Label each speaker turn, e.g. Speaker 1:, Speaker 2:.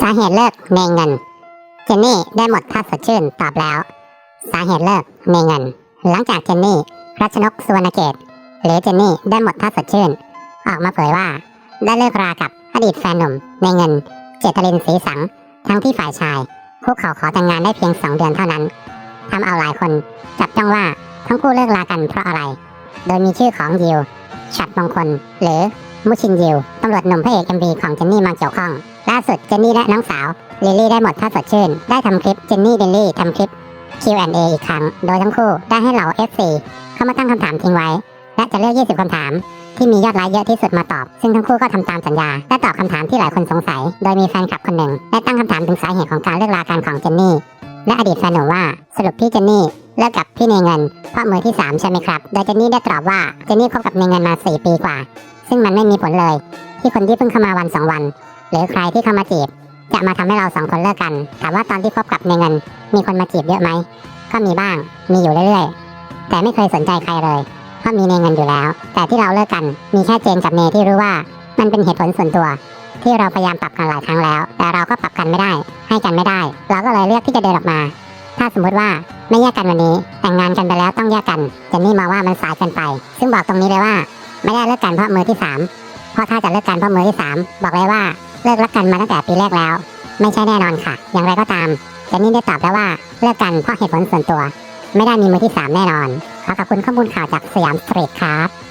Speaker 1: สาเหตุเลิกเนเงิน เจนนี่ได้หมดท่าสดชื่นตอบแล้ว สาเหตุเลิกเนเงิน หลังจากเจนนี่รัชนกสุวรรณเกตหรือเจนนี่ได้หมดท่าสดชื่น ออกมาเผยว่า ได้เลิกรากับอดีตแฟนหนุ่มในเงิน เจตลินศรีสัง ทั้งที่ฝ่ายชายคุกเขาขอแต่งงานได้เพียงสองเดือนเท่านั้นทำเอาหลายคนจับจ้องว่าทั้งคู่เลิกลากันเพราะอะไร โดยมีชื่อของยิวฉัดมงคลหรือ มุชินยิวตำรวจหนุ่มพระเอกเอ็มวีของเจนนี่มาเกี่ยวข้อง ล่าสุดเจนนี่และน้องสาวลิลลี่ได้หมดท่าสดชื่น ได้ทำคลิปเจนนี่ลิลลี่ทำคลิป Q&A อีกครั้ง โดยทั้งคู่ได้ให้เหล่า FC เข้ามาตั้งคำถามทิ้งไว้ และจะเลือก 20คำถาม ที่มียอดไลค์เยอะที่สุดมาตอบ ซึ่งทั้งคู่ก็ทำตามสัญญา และตอบคำถามที่หลายคนสงสัย โดยมีแฟนคลับคนหนึ่งได้ตั้งคำถามถึงสาเหตุของการเลิกลากันของเจนนี่และอดีตแฟนหนุ่มว่าสรุปพี่เจนนี่เลิกกับพี่เนเงินเพราะมือที่สามใช่ไหมครับ โดยเจนนี่ได้ตอบว่าเจนนี่คบกับเนเงินมา 4 ปีกว่า ซึ่งมันไม่มีผลเลย ที่คนที่เพิ่งเข้ามาวันสองวัน หรือใครที่เข้ามาจีบ จะมาทำให้เราสองคนเลิกกัน ถามว่าตอนที่คบกับเนเงิน มีคนมาจีบเยอะไหม ก็มีบ้าง มีอยู่เรื่อยๆ แต่ไม่เคยสนใจใครเลยเพราะมีเนเงินอยู่แล้ว แต่ที่เราเลิกกัน มีแค่เจนกับเนที่รู้ว่า มันเป็นเหตุผลส่วนตัว ที่เราพยายามปรับกันหลายครั้งแล้ว แต่เราก็ปรับกันไม่ได้ ให้กันไม่ได้ เราก็เลยเลือกที่จะเดินออกมา ถ้าสมมติว่าไม่แยกกันวันนี้ แต่งงานกันไปแล้วต้องแยกกันเจนนี่มาว่ามันสายเกินไป ซึ่งบอกตรงนี้เลยว่า ไม่ได้เลิกกันเพราะมือที่สามเพราะถ้าจะเลิกกันเพราะมือที่สามบอกเลยว่าเลิกรักกันมาตั้งแต่ปีแรกแล้ว ไม่ใช่แน่นอนค่ะ อย่างไรก็ตามเจนนี่ได้ตอบแล้วว่าเลิกกันเพราะเหตุผลส่วนตัว ไม่ได้มีมือที่สามแน่นอนขอขอบคุณข้อมูลข่าวจากสยามสตรีทครับ